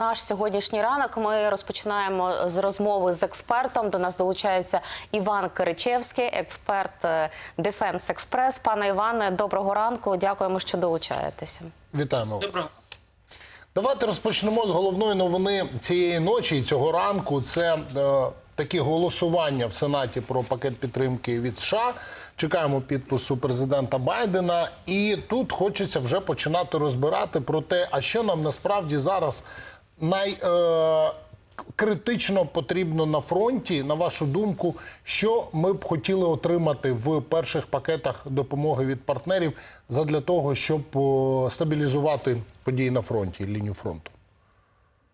Наш сьогоднішній ранок ми розпочинаємо з розмови з експертом. До нас долучається Іван Киричевський, експерт е, Defense Express. Пане Іване, доброго ранку. Дякуємо, що долучаєтеся. Вітаємо вас. Доброго. Давайте розпочнемо з головної новини цієї ночі і цього ранку. Це е, такі голосування в Сенаті про пакет підтримки від США. Чекаємо підпису президента Байдена, і тут хочеться вже починати розбирати про те, а що нам насправді зараз най. Е, критично потрібно на фронті, на вашу думку, що ми б хотіли отримати в перших пакетах допомоги від партнерів задля того, щоб о, стабілізувати події на фронті, лінію фронту?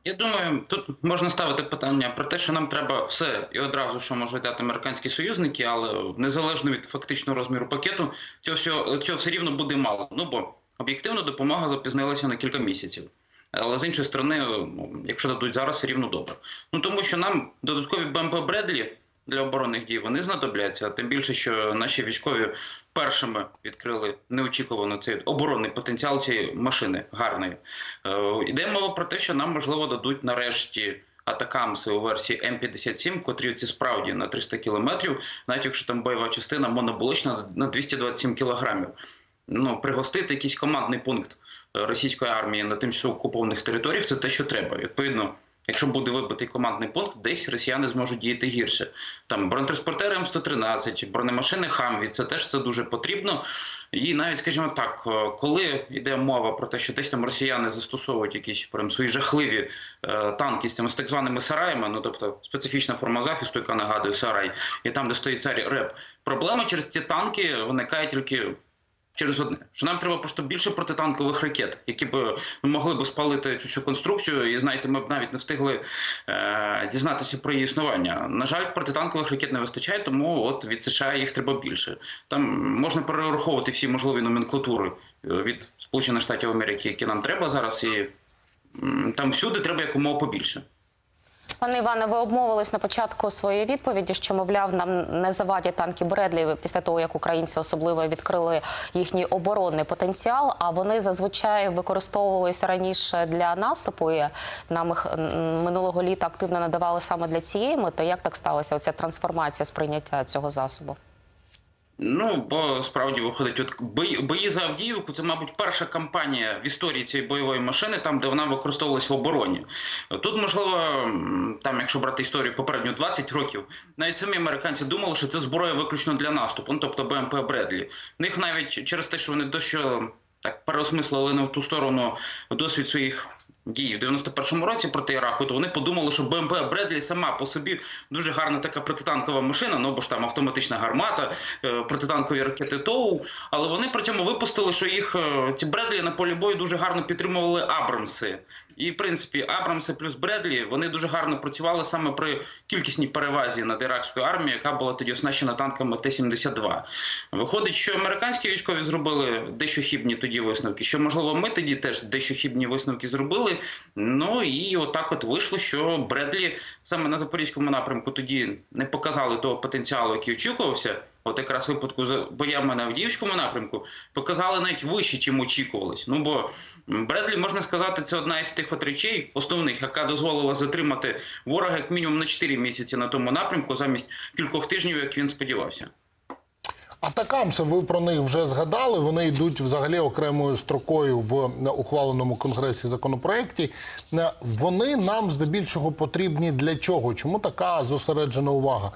Я думаю, тут можна ставити питання про те, що нам треба все і одразу, що можуть дати американські союзники, але незалежно від фактичного розміру пакету, цього всього цього все рівно буде мало. Ну бо об'єктивно допомога запізнилася на кілька місяців. Але з іншої сторони, якщо дадуть зараз, рівно добре. Ну тому що нам додаткові БМП Бредлі для оборонних дій вони знадобляться. Тим більше, що наші військові першими відкрили неочікувано цей оборонний потенціал цієї машини гарної. Е, Йде мова про те, що нам можливо дадуть нарешті. Атакамси у версії М57, котрі ці справді на 300 кілометрів, навіть якщо там бойова частина моноболочна на 227 кілограмів. Ну, пригостити якийсь командний пункт е, російської армії на тимчасово окупованих територіях це те, що треба. Відповідно, якщо буде вибитий командний пункт, десь росіяни зможуть діяти гірше. Там бронетранспортери М113, бронемашини Хамві, це теж це дуже потрібно. І навіть, скажімо так, е, коли йде мова про те, що десь там росіяни застосовують якісь прям свої жахливі е, танки з цими з так званими сараями, ну тобто специфічна форма захисту, яка нагадує сарай, і там, де стоїть цар реп, проблема через ці танки виникає тільки через одне, що нам треба просто більше протитанкових ракет, які б ну, могли б спалити цю всю конструкцію, і знаєте, ми б навіть не встигли е, дізнатися про її існування. На жаль, протитанкових ракет не вистачає, тому от від США їх треба більше. Там можна перераховувати всі можливі номенклатури е, від Сполучених Штатів Америки, які нам треба зараз, і там всюди треба якомога побільше. Пане Іване, ви обмовились на початку своєї відповіді, що мовляв нам не завадять танки Бредлі після того, як українці особливо відкрили їхній оборонний потенціал. А вони зазвичай використовувалися раніше для наступу. І нам їх минулого літа активно надавали саме для цієї мети. Як так сталося? Оця трансформація сприйняття цього засобу? Ну, бо справді виходить, от бої, бої за Авдіївку це, мабуть, перша кампанія в історії цієї бойової машини, там де вона використовувалась в обороні. Тут, можливо, там, якщо брати історію попередньо 20 років, навіть самі американці думали, що це зброя виключно для наступу, ну, тобто БМП Бредлі. В них навіть через те, що вони дещо так переосмислили не в ту сторону досвід своїх. Дій в 91-му році проти Іраку, то вони подумали, що БМП Бредлі сама по собі дуже гарна така протитанкова машина, ну бо ж там автоматична гармата, е, протитанкові ракети ТОУ. Але вони при цьому випустили, що їх е, ці Бредлі на полі бою дуже гарно підтримували Абрамси. І в принципі Абрамси плюс Бредлі вони дуже гарно працювали саме при кількісній перевазі над іракською армією, яка була тоді оснащена танками Т-72. Виходить, що американські військові зробили дещо хібні тоді висновки, що можливо ми тоді теж дещо хібні висновки зробили. Ну і отак от вийшло, що Бредлі саме на запорізькому напрямку тоді не показали того потенціалу, який очікувався. От якраз випадку з боями на Авдіївському напрямку показали навіть вище, чим очікувалось. Ну бо Бредлі можна сказати, це одна із тих от речей основних, яка дозволила затримати ворога як мінімум на 4 місяці на тому напрямку, замість кількох тижнів, як він сподівався. Атакамси, ви про них вже згадали. Вони йдуть взагалі окремою строкою в ухваленому конгресі законопроекті. Вони нам здебільшого потрібні для чого? Чому така зосереджена увага?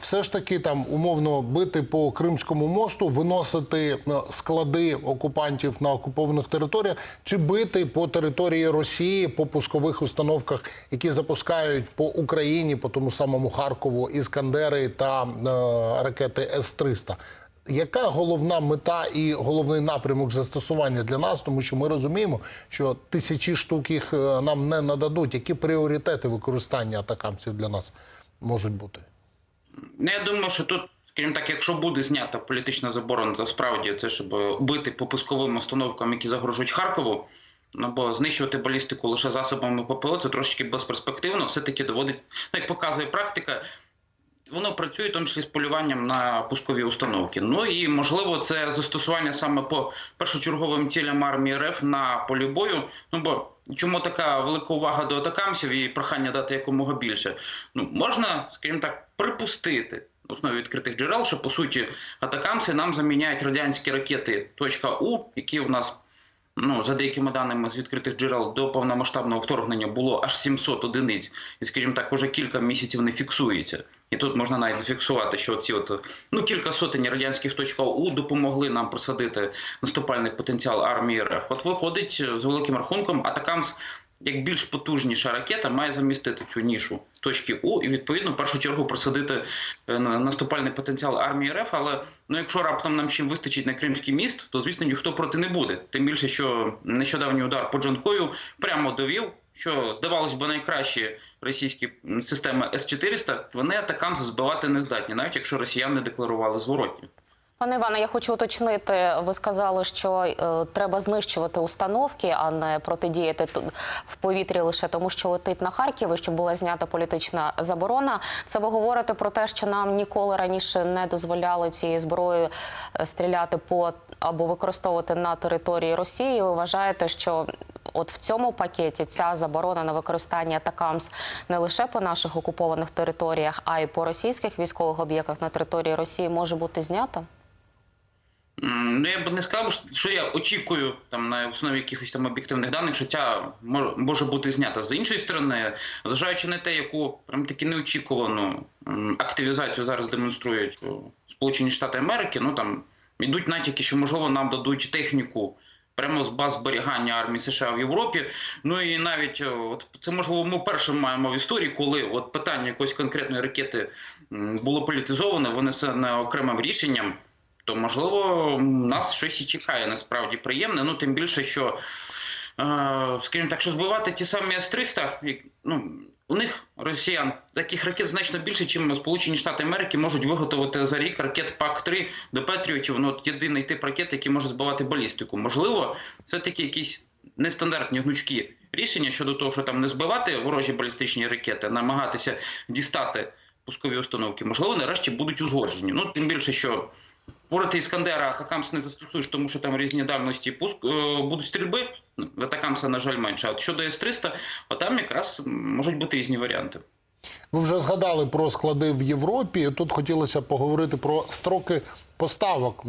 Все ж таки там умовно бити по Кримському мосту, виносити е, склади окупантів на окупованих територіях, чи бити по території Росії по пускових установках, які запускають по Україні, по тому самому Харкову, іскандери та е, ракети С-300. Яка головна мета і головний напрямок застосування для нас, тому що ми розуміємо, що тисячі штук їх е, нам не нададуть. Які пріоритети використання атакамців для нас можуть бути? Ну, я думаю, що тут, скажімо так, якщо буде знята політична заборона, то справді це щоб бити по пусковим установкам, які загрожують Харкову. Ну бо знищувати балістику лише засобами ППО це трошки безперспективно. Все таки доводить, як показує практика. Воно працює в тому числі з полюванням на пускові установки. Ну і можливо, це застосування саме по першочерговим цілям армії РФ на полі бою. Ну бо чому така велика увага до атакамсів і прохання дати якомога більше? Ну можна, скажімо так, припустити на основі відкритих джерел, що по суті атакамси нам заміняють радянські ракети .У, які у нас ну, за деякими даними з відкритих джерел до повномасштабного вторгнення було аж 700 одиниць, і, скажімо так, уже кілька місяців не фіксується. І тут можна навіть зафіксувати, що ці от ну кілька сотень радянських .У допомогли нам просадити наступальний потенціал армії РФ. От виходить з великим рахунком, атакамс. Як більш потужніша ракета має замістити цю нішу точки У і відповідно в першу чергу просадити е, на- наступальний потенціал армії РФ. Але ну якщо раптом нам чим вистачить на Кримський міст, то звісно ніхто проти не буде. Тим більше, що нещодавній удар по Джанкою прямо довів, що здавалось би найкращі російські системи С-400, вони атакам збивати не здатні, навіть якщо росіяни декларували зворотні. Пане Іване, я хочу уточнити. Ви сказали, що е, треба знищувати установки, а не протидіяти в повітрі лише тому, що летить на Харків, і щоб була знята політична заборона. Це ви говорите про те, що нам ніколи раніше не дозволяли цією зброєю е, стріляти по або використовувати на території Росії. Ви вважаєте, що от в цьому пакеті ця заборона на використання атакамс не лише по наших окупованих територіях, а й по російських військових об'єктах на території Росії може бути знята? Ну, я б не сказав, що я очікую там на основі якихось там об'єктивних даних, що ця може бути знята. З іншої сторони, зважаючи на те, яку прям таки неочікувану активізацію зараз демонструють Сполучені Штати Америки, ну там йдуть натяки, що можливо нам дадуть техніку. Прямо з баз зберігання армії США в Європі. Ну і навіть от це можливо ми першим маємо в історії, коли от питання якоїсь конкретної ракети було політизоване, винесене окремим рішенням то можливо нас щось і чекає насправді приємне. Ну тим більше, що е, скажімо так, що збивати ті самі С-300, ну у них росіян таких ракет значно більше, чим Сполучені Штати Америки можуть виготовити за рік ракет ПАК-3 до Петріотів. Ну от єдиний тип ракет, який може збивати балістику. Можливо, це такі якісь нестандартні гнучкі рішення щодо того, що там не збивати ворожі балістичні ракети, а намагатися дістати пускові установки. Можливо, нарешті будуть узгоджені. Ну тим більше, що Проти Іскандера атакамс не застосуєш, тому що там різні дальності пуск е, будуть стрільби. В атакамса, на жаль, менше. От щодо С-300, от там якраз можуть бути різні варіанти. Ви вже згадали про склади в Європі. Тут хотілося поговорити про строки поставок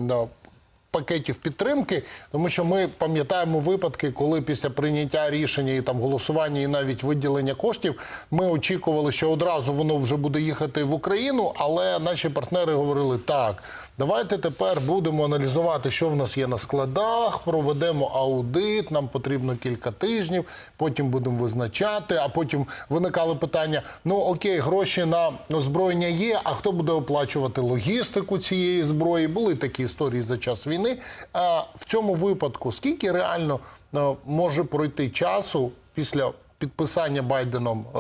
пакетів підтримки, тому що ми пам'ятаємо випадки, коли після прийняття рішення і там голосування, і навіть виділення коштів, ми очікували, що одразу воно вже буде їхати в Україну, але наші партнери говорили так. Давайте тепер будемо аналізувати, що в нас є на складах, проведемо аудит, нам потрібно кілька тижнів, потім будемо визначати. А потім виникали питання: ну окей, гроші на озброєння є. А хто буде оплачувати логістику цієї зброї? Були такі історії за час війни. А в цьому випадку скільки реально е, може пройти часу після підписання Байденом е,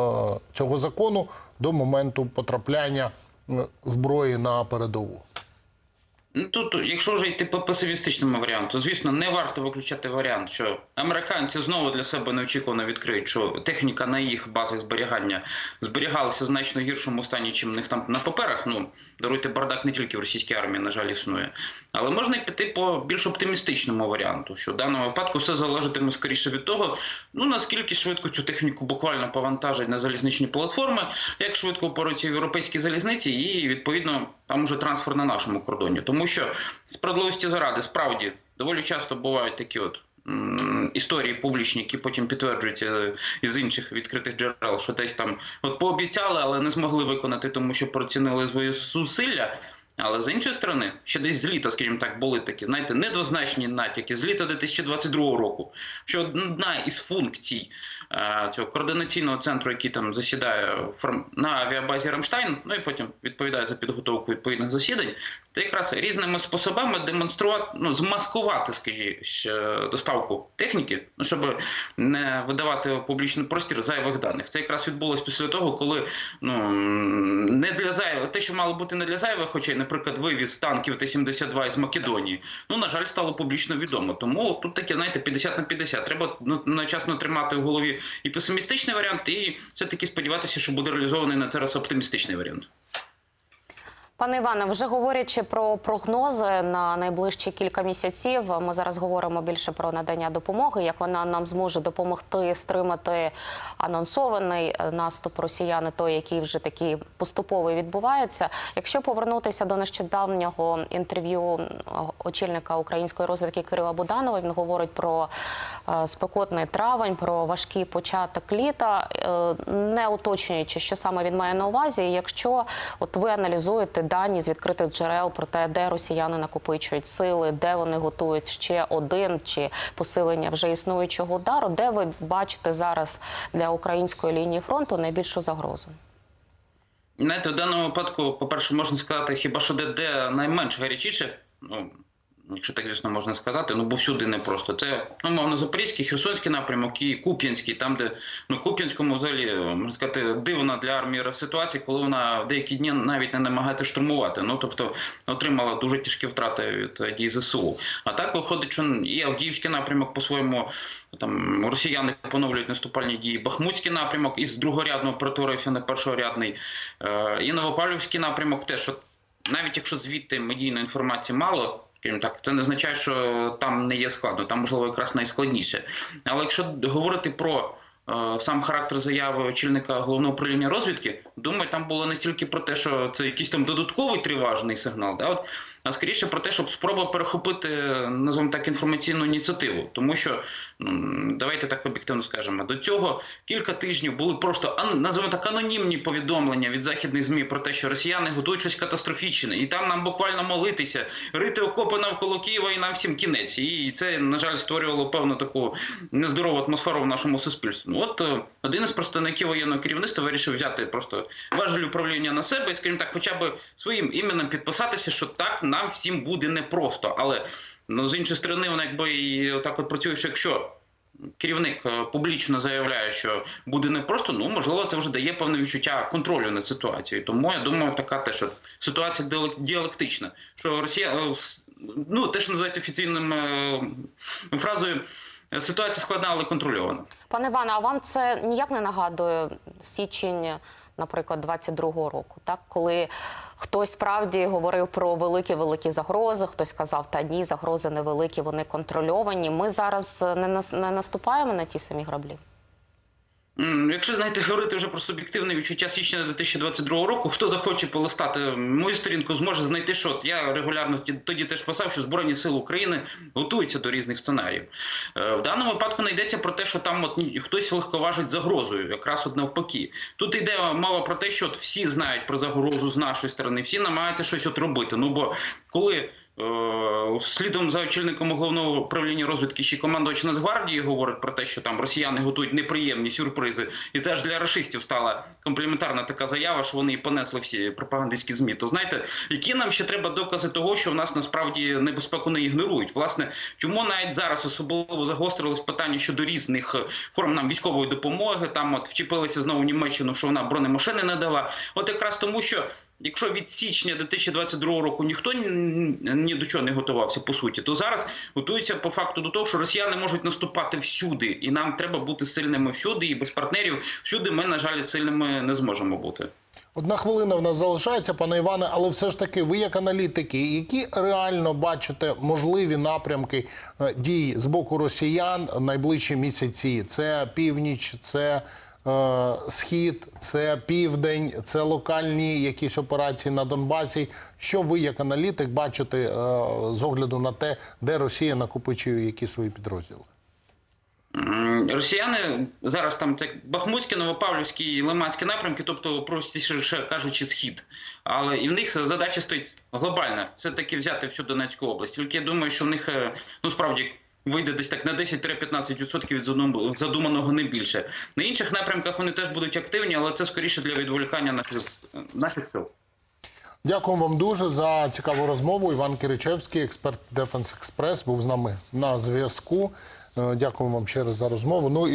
цього закону до моменту потрапляння е, зброї на передову? Ну тут, якщо вже йти по песимістичному варіанту, звісно, не варто виключати варіант, що американці знову для себе неочікувано відкриють, що техніка на їх базах зберігання зберігалася значно гіршому стані, чим в них там на паперах. Ну даруйте бардак не тільки в російській армії, на жаль, існує. Але можна й піти по більш оптимістичному варіанту, що в даному випадку все залежатиме скоріше від того, ну наскільки швидко цю техніку буквально повантажать на залізничні платформи, як швидко поруться європейські залізниці, і відповідно там уже трансфер на нашому кордоні. Тому що справедливості заради справді доволі часто бувають такі от. Історії публічні, які потім підтверджуються із інших відкритих джерел, що десь там от пообіцяли, але не змогли виконати, тому що процінили свої зусилля. Але з іншої сторони, ще десь з літа, скажімо так, були такі, знаєте, недвозначні натяки з літа 2022 року. Що одна із функцій е, цього координаційного центру, який там засідає на авіабазі Рамштайн, ну і потім відповідає за підготовку відповідних засідань, це якраз різними способами демонструвати, ну змаскувати, скажімо, доставку техніки, ну щоб не видавати в публічний простір зайвих даних. Це якраз відбулося після того, коли ну не для зайвих, те, що мало бути не для зайвих, хоча й, наприклад, вивіз танків Т-72 із Македонії, ну на жаль, стало публічно відомо. Тому тут таке, знаєте, 50 на 50. Треба ну, одночасно тримати в голові і песимістичний варіант, і все таки сподіватися, що буде реалізований на зараз оптимістичний варіант. Пане Іване, вже говорячи про прогнози на найближчі кілька місяців, ми зараз говоримо більше про надання допомоги, як вона нам зможе допомогти стримати анонсований е, наступ росіяни, той, який вже такий поступовий відбувається. Якщо повернутися до нещодавнього інтерв'ю очільника української розвідки Кирила Буданова, він говорить про е, спекотний травень, про важкий початок літа, е, не уточнюючи, що саме він має на увазі. Якщо от ви аналізуєте дані з відкритих джерел про те, де росіяни накопичують сили, де вони готують ще один чи посилення вже існуючого удару, де ви бачите зараз для української лінії фронту найбільшу загрозу? Знаєте, в даному випадку, по-перше, можна сказати, хіба що де, де найменш гарячіше, ну, якщо так, звісно, можна сказати, ну бо всюди не просто. Це, ну, мовно, Запорізький, Херсонський напрямок і Куп'янський, там, де ну, Куп'янському взагалі, можна сказати, дивна для армії ситуація, коли вона в деякі дні навіть не намагається штурмувати. Ну, тобто, отримала дуже тяжкі втрати від дій ЗСУ. А так виходить, що і Авдіївський напрямок по-своєму там росіяни поновлюють наступальні дії. Бахмутський напрямок із другорядного перетворився на першорядний. Е, І Новопавлівський напрямок теж, навіть якщо звідти медійної інформації мало. Скажімо так, це не означає, що там не є складно, там можливо якраз найскладніше. Але якщо говорити про сам характер заяви очільника головного управління розвідки, думаю, там було не стільки про те, що це якийсь там додатковий триважний сигнал, да, от, а скоріше про те, щоб спроба перехопити, назвемо так, інформаційну ініціативу. Тому що м, давайте так об'єктивно скажемо, до цього кілька тижнів були просто називаємо так анонімні повідомлення від західних змі про те, що росіяни готують щось катастрофічне, і там нам буквально молитися, рити окопи навколо Києва, і нам всім кінець. І це на жаль створювало певну таку нездорову атмосферу в нашому суспільстві. От е, один із представників воєнного керівництва вирішив взяти просто важель управління на себе і, скажімо так, хоча б своїм іменем підписатися, що так нам всім буде непросто. Але ну, з іншої сторони, воно якби і так от працює, що якщо керівник е, публічно заявляє, що буде непросто, ну можливо, це вже дає певне відчуття контролю над ситуацією. Тому я думаю, така теж от ситуація діалек- діалектична. Що Росія е, ну те, що називається офіційним фразою, ситуація складна, але контрольована. Пане Іване, а вам це ніяк не нагадує січень, наприклад, 22-го року, так коли хтось справді говорив про великі великі загрози, хтось казав, та ні, загрози невеликі, вони контрольовані. Ми зараз не нас- наступаємо на ті самі граблі. Якщо знаєте, говорити вже про суб'єктивне відчуття січня 2022 року, хто захоче полистати мою сторінку, зможе знайти, що от я регулярно тоді теж писав, що Збройні Сили України готуються до різних сценаріїв. Е, В даному випадку не йдеться про те, що там от хтось легковажить загрозою, якраз от навпаки. Тут йде мова про те, що от всі знають про загрозу з нашої сторони, всі намагаються щось от робити. Ну бо коли Слідом за очільником головного управління розвідки ще командувач Нацгвардії говорить про те, що там росіяни готують неприємні сюрпризи, і це ж для рашистів стала компліментарна така заява, що вони і понесли всі пропагандистські змі. То знаєте, які нам ще треба докази того, що в нас насправді небезпеку не ігнорують? Власне, чому навіть зараз особливо загострилось питання щодо різних е, форм нам військової допомоги? Там от вчепилися знову Німеччину, що вона бронемашини не дала. От якраз тому, що якщо від січня 2022 року ніхто ні, до чого не готувався по суті, то зараз готується по факту до того, що росіяни можуть наступати всюди, і нам треба бути сильними всюди, і без партнерів всюди ми, на жаль, сильними не зможемо бути. Одна хвилина в нас залишається, пане Іване, але все ж таки, ви як аналітики, які реально бачите можливі напрямки е, дій з боку росіян найближчі місяці? Це північ, це схід, це південь, це локальні якісь операції на Донбасі. Що ви як аналітик бачите е, з огляду на те, де Росія накопичує які свої підрозділи? Росіяни зараз там це Бахмутський, Новопавлівський, Лиманський напрямки, тобто простіше кажучи, схід. Але і в них задача стоїть глобальна. Це таки взяти всю Донецьку область. Тільки я думаю, що в них е, ну справді вийде десь так на 10-15% від задуманого не більше. На інших напрямках вони теж будуть активні, але це скоріше для відволікання наших, наших сил. Дякуємо вам дуже за цікаву розмову. Іван Киричевський, експерт Дефенс Експрес, був з нами на зв'язку. Дякую Дякуємо вам ще раз за розмову. Ну